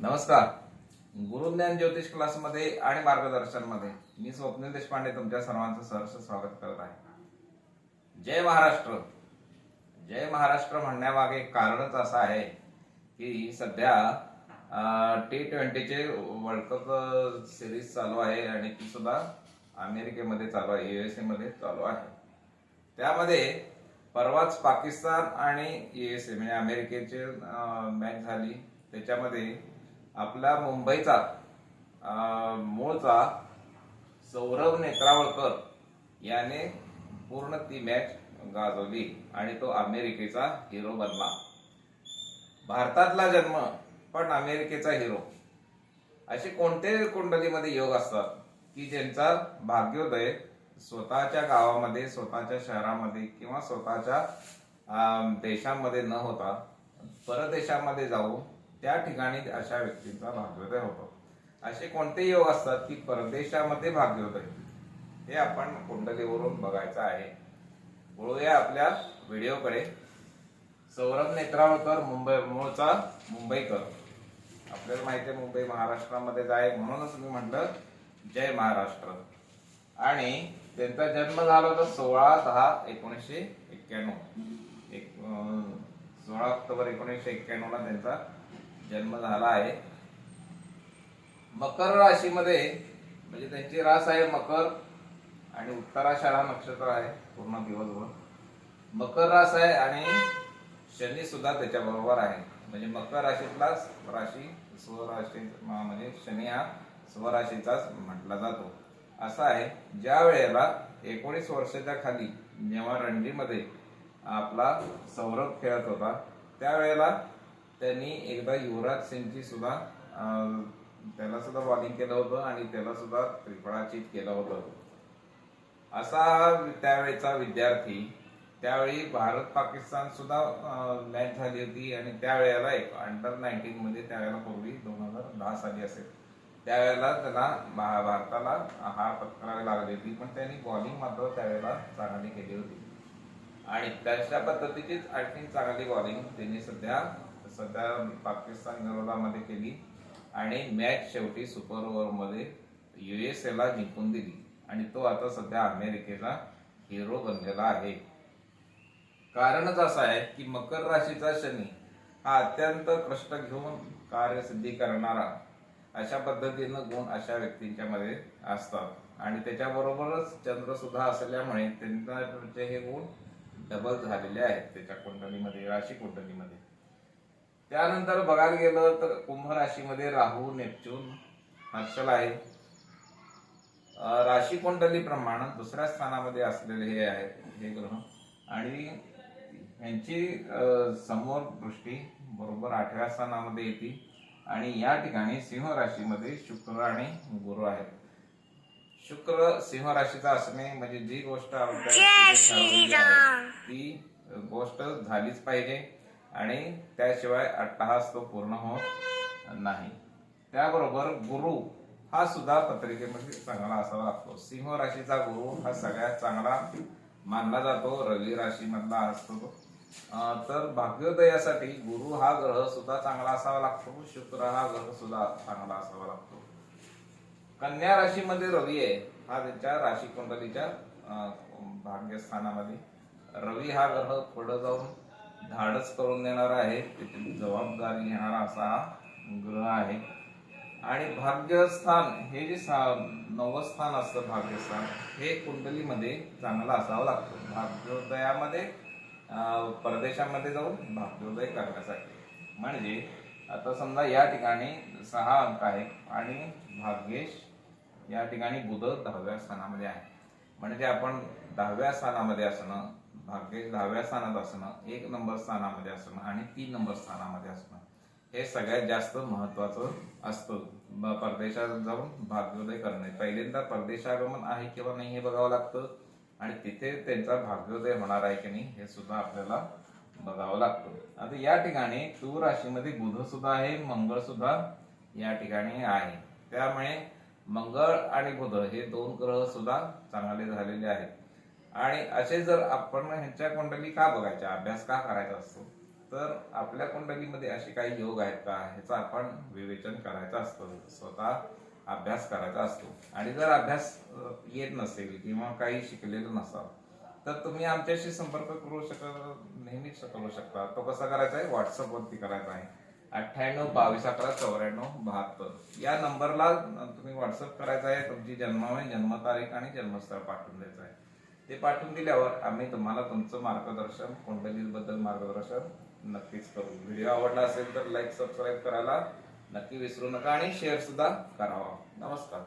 नमस्कार. गुरुज्ञान ज्योतिष क्लासमध्ये आणि मार्गदर्शनमध्ये मी स्वप्नील देशपांडे तुमच्या सर्वांचं सहर्ष स्वागत करत आहे. जय महाराष्ट्र. जय महाराष्ट्र म्हणण्यामागे कारणच असं आहे की सध्या टी ट्वेंटीचे वर्ल्ड कप सिरीज चालू आहे आणि ती सुद्धा अमेरिकेमध्ये चालू आहे युएसए मध्ये चालू आहे. त्यामध्ये परवाच पाकिस्तान आणि युएसए म्हणजे अमेरिकेचे मॅच झाली. त्याच्यामध्ये आपला मुंबईचा मूळचा सौरभ नेत्रावळकर याने पूर्ण ती मॅच गाजवली आणि तो अमेरिकेचा हिरो बनला. भारतातला जन्म पण अमेरिकेचा हिरो असे कोणते कुंडलीमध्ये योग असतात? की ज्यांचा भाग्योदय स्वतःच्या गावामध्ये स्वतःच्या शहरामध्ये किंवा स्वतःच्या देशामध्ये न होता परदेशामध्ये जाऊन त्या ठिकाणी अशा व्यक्तींचा भाग्योदय होतो. असे कोणते योग असतात की परदेशामध्ये भाग्योदय हे आपण कुंडलीवरून बघायचं आहे. वळूया आपल्या व्हिडिओकडे. सौरभ नेत्रावळकर मुंबई मूळचा मुंबईकर. आपल्याला माहिती आहे मुंबई महाराष्ट्रामध्ये आहे म्हणूनच मी म्हटलं जय महाराष्ट्र. आणि त्यांचा जन्म झाला होता सोळा दहा एकोणीसशे एक्क्याण्णव. एक सोळा ऑक्टोबर एकोणीसशे एक्क्याण्णवला त्यांचा जन्म झाला आहे. मकर राशीमध्ये म्हणजे त्यांची रास आहे मकर आणि उत्तराषाढा नक्षत्र आहे पूर्ण दिवसभर. मकर रास आहे आणि शनी सुद्धा त्याच्याबरोबर आहे. म्हणजे मकर राशीतला राशी स्वराशी म्हणजे शनी हा स्वराशीचाच म्हटला जातो. असा आहे ज्या वेळेला एकोणीस वर्षाच्या खाली जेव्हा रणजीमध्ये आपला सौरभ खेळत होता त्यावेळेला त्यांनी एकदा युवराज सिंगची सुद्धा त्याला सुद्धा बॉलिंग केलं होतं आणि त्याला सुद्धा त्रिफळाचित केलं होतं. असा हा त्यावेळेचा विद्यार्थी त्यावेळी भारत पाकिस्तान सुद्धा मॅच झाली होती आणि त्यावेळेला एक अंडर नाईन्टीन मध्ये त्यावेळेला पूर्वी दोन हजार दहा साली असेल. त्यावेळेला त्याला भा- भारताला हार पत्करावी लागली होती पण त्यांनी बॉलिंग मात्र त्यावेळेला चांगली केली होती. आणि तशा पद्धतीचीच आणखी चांगली बॉलिंग त्यांनी सध्या सध्या पाकिस्तान विरोधामध्ये केली आणि मॅच शेवटी सुपर ओव्हरमध्ये मध्ये युएसए ला जिंकून दिली. आणि तो आता सध्या अमेरिकेचा हिरो बनलेला आहे. कारणच असं आहे की मकर राशीचा शनी हा अत्यंत कष्ट घेऊन कार्यसिद्धी करणारा अशा पद्धतीनं गुण अशा व्यक्तींच्या मध्ये असतात. आणि त्याच्याबरोबरच चंद्र सुद्धा असल्यामुळे त्यांचे हे गुण डबल झालेले आहेत. त्याच्या कुंडलीमध्ये राशी कुंडलीमध्ये. त्यानंतर बघायला गेलं तर कुंभ राशीमध्ये राहू नेपच्यून हर्षल आहे. राशी कुंडली प्रमाण दुसऱ्या स्थानामध्ये असलेले हे आहेत हे ग्रह. आणि यांची समोर दृष्टी बरोबर आठव्या स्थानामध्ये येते. आणि या ठिकाणी सिंह राशीमध्ये शुक्र आणि गुरु आहेत. शुक्र सिंह राशीचा असणे म्हणजे जी गोष्ट ती गोष्ट झालीच पाहिजे. आणि त्याशिवाय अट्टहास तो पूर्ण होत नाही. त्याबरोबर गुरु हा सुद्धा पत्रिकेमध्ये चांगला असावा लागतो सिंह राशीचा गुरु हा सगळ्यात चांगला मानला जातो. रवी राशीमधला असतो तो. तर भाग्योदयासाठी गुरु हा ग्रह सुद्धा चांगला असावा लागतो. शुक्र हा ग्रह सुद्धा चांगला असावा लागतो. कन्या राशीमध्ये रवी आहे. हा त्यांच्या राशी कुंडलीच्या भाग्यस्थानामध्ये. रवी हा ग्रह पुढे जाऊन धाडस करून देणार आहे. त्याची जबाबदारी घेणारा असा ग्रह आहे. आणि भाग्यस्थान हे जे सा- नवस्थान स्थान असतं भाग्यस्थान हे कुंडलीमध्ये चांगलं असावं लागतं. भाग्योदयामध्ये परदेशामध्ये जाऊन भाग्योदय करण्यासाठी. म्हणजे आता समजा या ठिकाणी सहा अंक आहे आणि भाग्येश या ठिकाणी बुध दहाव्या स्थानामध्ये आहे. म्हणजे आपण दहाव्या स्थानामध्ये असणं भाग्य दहाव्या स्थानात असणं एक नंबर स्थानामध्ये असणं आणि तीन नंबर स्थानामध्ये असणं हे सगळ्यात जास्त महत्वाचं असतं. परदेशात जाऊन भाग्योदय करणे. पहिल्यांदा परदेशागमन आहे किंवा नाही हे बघावं लागतं आणि तिथे त्यांचा भाग्योदय होणार आहे की नाही हे सुद्धा आपल्याला बघावं लागतं. आता या ठिकाणी तू राशीमध्ये बुध सुद्धा आहे मंगळ सुद्धा या ठिकाणी आहे. त्यामुळे मंगळ आणि बुध हे दोन ग्रह सुद्धा चांगले झालेले आहेत. आणि असे जर आपण ह्यांच्या कुंडली का बघायच्या? अभ्यास का करायचा असतो? तर आपल्या कुंडलीमध्ये असे काही योग आहेत का? ह्याचं आपण विवेचन करायचं असतं. स्वतः अभ्यास करायचा असतो. आणि जर अभ्यास येत नसेल किंवा काही शिकलेलं नसाल तर तुम्ही आमच्याशी संपर्क करू शकत नेहमीच करू शकता. तो कसा करायचा आहे? व्हॉट्सअपवरती करायचा आहे. अठ्ठ्याण्णव बावीस अकरा चौऱ्याण्णव बहात्तर. या नंबरला तुम्ही व्हॉट्सअप करायचा आहे. तुमची जन्म जन्मतारीख आणि जन्मस्थळ पाठवून द्यायचं आहे. ते पाठवून दिल्यावर आम्ही तुम्हाला तुमचं मार्गदर्शन कुंडलीबद्दल मार्गदर्शन नक्कीच करू. व्हिडिओ आवडला असेल तर लाईक सबस्क्राईब करायला नक्की विसरू नका आणि शेअर सुद्धा करावा. नमस्कार.